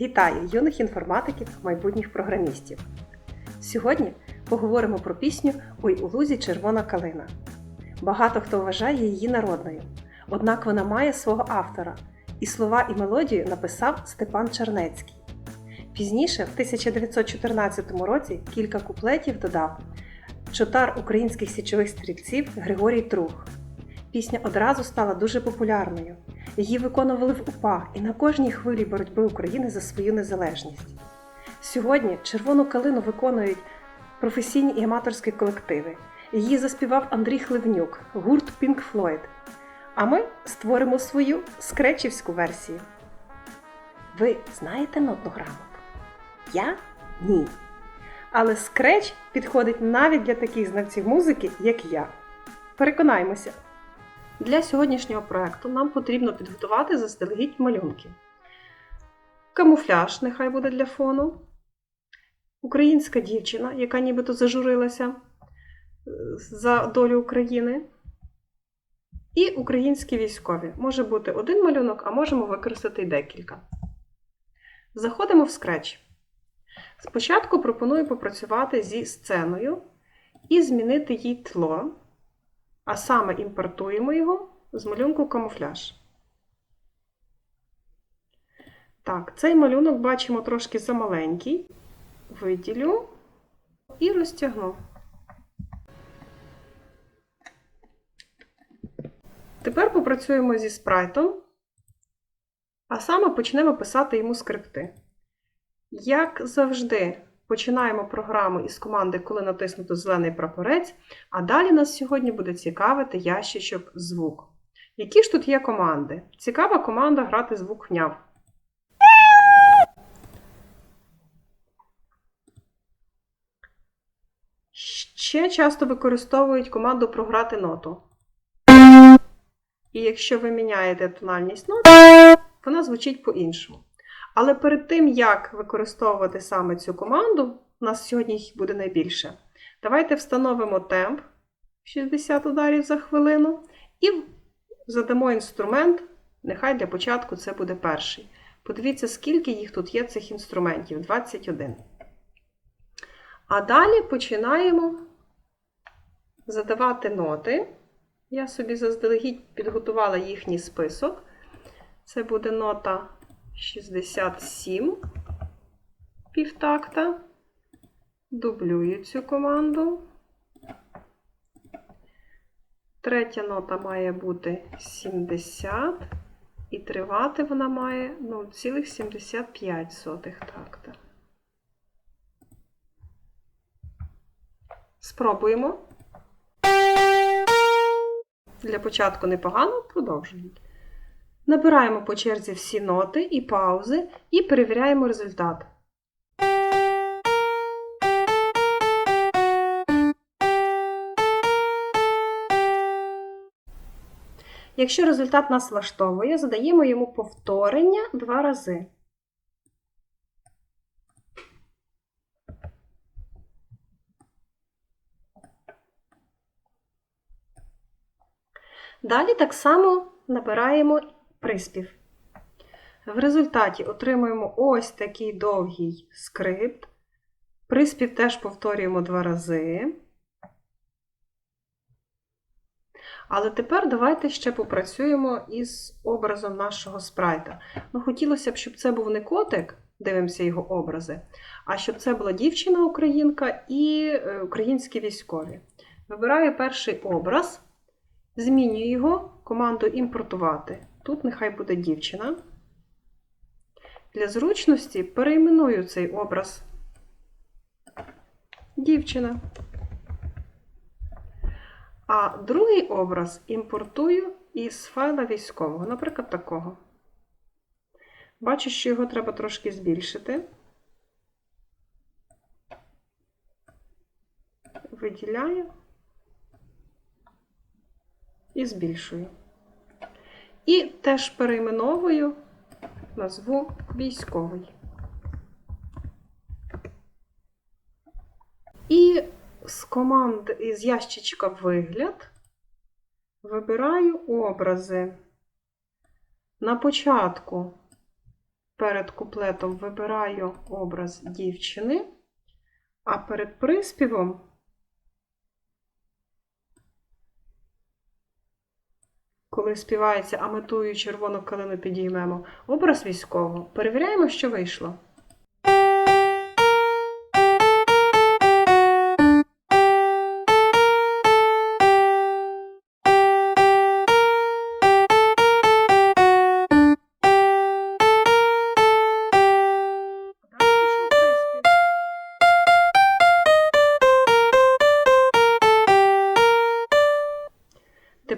Вітаю юних інформатиків, майбутніх програмістів. Сьогодні поговоримо про пісню Ой у лузі червона калина. Багато хто вважає її народною, однак вона має свого автора, і слова і мелодію написав Степан Чернецький. Пізніше, в 1914 році, кілька куплетів додав чотар українських січових стрільців Григорій Трух. Пісня одразу стала дуже популярною. Її виконували в УПА і на кожній хвилі боротьби України за свою незалежність. Сьогодні червону калину виконують професійні і аматорські колективи. Її заспівав Андрій Хливнюк, гурт Pink Floyd. А ми створимо свою скречівську версію. Ви знаєте нотну? Я ні. Але скреч підходить навіть для таких знавців музики, як я. Переконаємося! Для сьогоднішнього проекту нам потрібно підготувати заздалегідь малюнки. Камуфляж нехай буде для фону. Українська дівчина, яка нібито зажурилася е, за долю України. І українські військові. Може бути один малюнок, а можемо використати декілька. Заходимо в скреч. Спочатку пропоную попрацювати зі сценою і змінити їй тло а саме імпортуємо його з малюнку камуфляж. Так, цей малюнок бачимо трошки замаленький. Виділю і розтягну. Тепер попрацюємо зі спрайтом, а саме почнемо писати йому скрипти. Як завжди, Починаємо програму із команди, коли натиснуто зелений прапорець, а далі нас сьогодні буде цікавити ящичок звук. Які ж тут є команди? Цікава команда грати звук гняв. Ще часто використовують команду програти ноту. І якщо ви міняєте тональність ноти, вона звучить по-іншому. Але перед тим, як використовувати саме цю команду, у нас сьогодні їх буде найбільше. Давайте встановимо темп 60 ударів за хвилину і задамо інструмент. Нехай для початку це буде перший. Подивіться, скільки їх тут є цих інструментів 21. А далі починаємо задавати ноти. Я собі заздалегідь підготувала їхній список. Це буде нота 67 півтакта. Дублюю цю команду. Третя нота має бути 70, і тривати вона має 0,75 такта. Спробуємо. Для початку непогано продовжуємо. Набираємо по черзі всі ноти і паузи і перевіряємо результат. Якщо результат нас влаштовує, задаємо йому повторення два рази. Далі так само набираємо приспів. В результаті отримуємо ось такий довгий скрипт. Приспів теж повторюємо два рази. Але тепер давайте ще попрацюємо із образом нашого спрайта. Ну, Хотілося б, щоб це був не котик, дивимося його образи, а щоб це була дівчина-українка і е, українські військові. Вибираю перший образ, змінюю його командою імпортувати. Тут нехай буде дівчина. Для зручності перейменую цей образ. Дівчина. А другий образ імпортую із файла військового, наприклад, такого. Бачу, що його треба трошки збільшити. Виділяю і збільшую. І теж перейменовую назву військовий. І з команд із ящичка вигляд вибираю образи. На початку перед куплетом вибираю образ дівчини, а перед приспівом коли співається, а метую червону калину підіймемо, образ військового. Перевіряємо, що вийшло.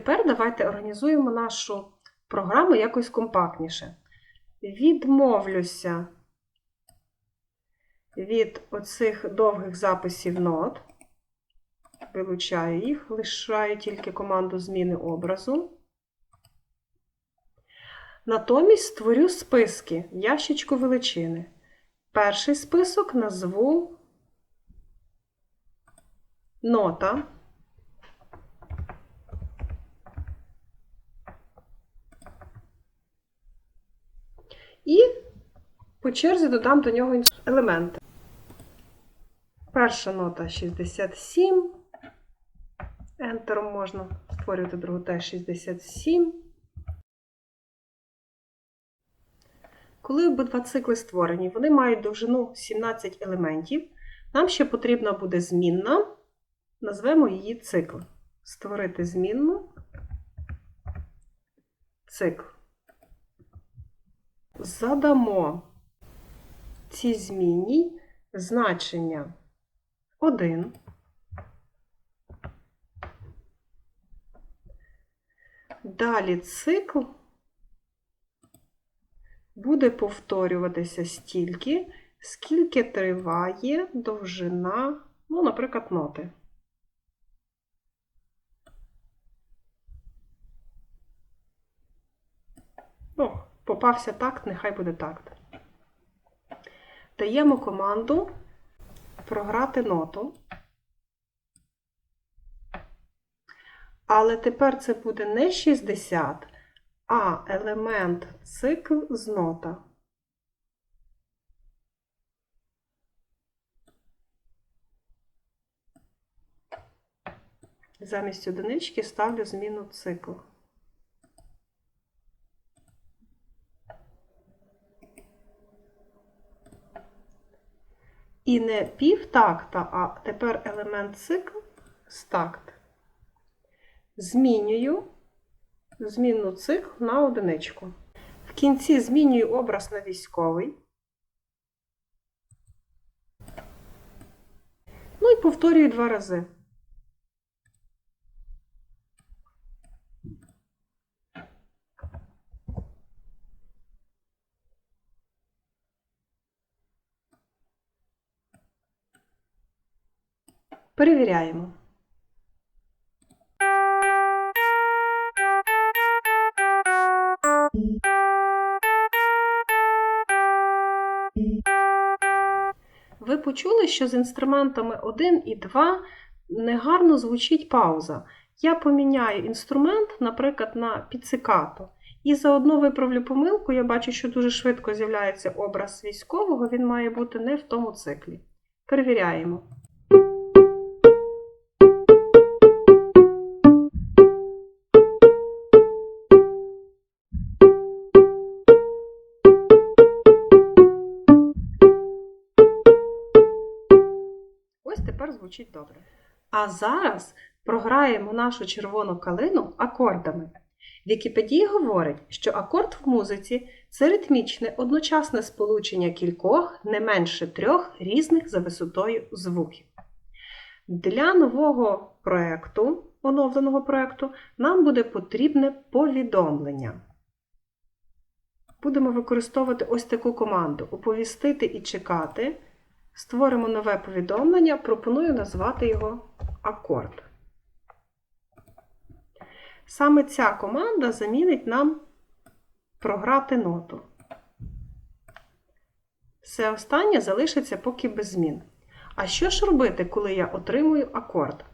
Тепер давайте організуємо нашу програму якось компактніше. Відмовлюся від оцих довгих записів нот. Вилучаю їх, лишаю тільки команду зміни образу. Натомість створю списки ящичку величини. Перший список назву нота. І черзі додам до нього елементи. Перша нота 67. Ентером можна створювати другу теж 67. Коли обидва цикли створені, вони мають довжину 17 елементів. Нам ще потрібна буде змінна. Назвемо її цикл. Створити змінну цикл. Задамо цій змінній значення 1. Далі цикл буде повторюватися стільки, скільки триває довжина, ну, наприклад, ноти. Ну, попався такт, нехай буде такт. Даємо команду програти ноту. Але тепер це буде не 60, а елемент цикл з нота. Замість одинички ставлю зміну цикл. І не півтакта, а тепер елемент цикл з такт. Змінюю змінну цикл на одиничку. В кінці змінюю образ на військовий. Ну і повторюю два рази. Перевіряємо. Ви почули, що з інструментами 1 і 2 негарно звучить пауза. Я поміняю інструмент, наприклад, на піцикато. І заодно виправлю помилку, я бачу, що дуже швидко з'являється образ військового, він має бути не в тому циклі. Перевіряємо. Звучить добре. А зараз програємо нашу червону калину акордами. Вікіпедія говорить, що акорд в музиці це ритмічне одночасне сполучення кількох, не менше трьох різних за висотою звуків. Для нового проєкту, оновленого проєкту, нам буде потрібне повідомлення. Будемо використовувати ось таку команду оповістити і чекати. Створимо нове повідомлення, пропоную назвати його акорд. Саме ця команда замінить нам програти ноту. Все останнє залишиться поки без змін. А що ж робити, коли я отримую акорд?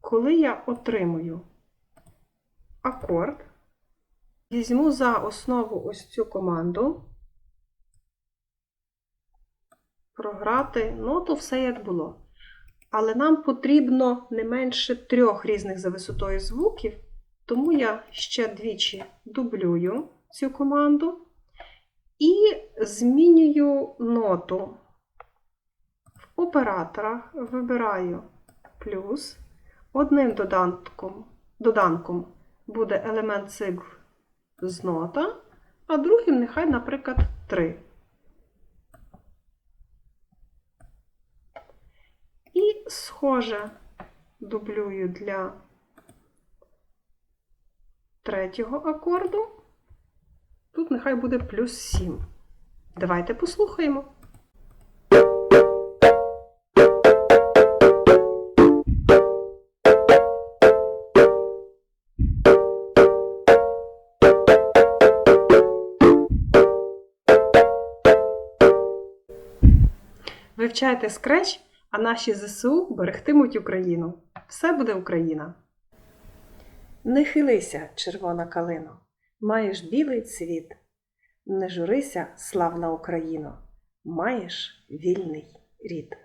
Коли я отримую акорд, Візьму за основу ось цю команду. Програти, ну, то все як було. Але нам потрібно не менше трьох різних за висотою звуків, тому я ще двічі дублюю цю команду і змінюю ноту. В операторах вибираю плюс. Одним доданком, доданком буде елемент цикл з нота, а другим нехай, наприклад, 3. І схоже дублюю для третього акорду. Тут нехай буде плюс 7. Давайте послухаємо. Вивчайте скреч, а наші ЗСУ берегтимуть Україну. Все буде Україна. Не хилися, червона калино, маєш білий цвіт. Не журися, славна Україно, маєш вільний рід.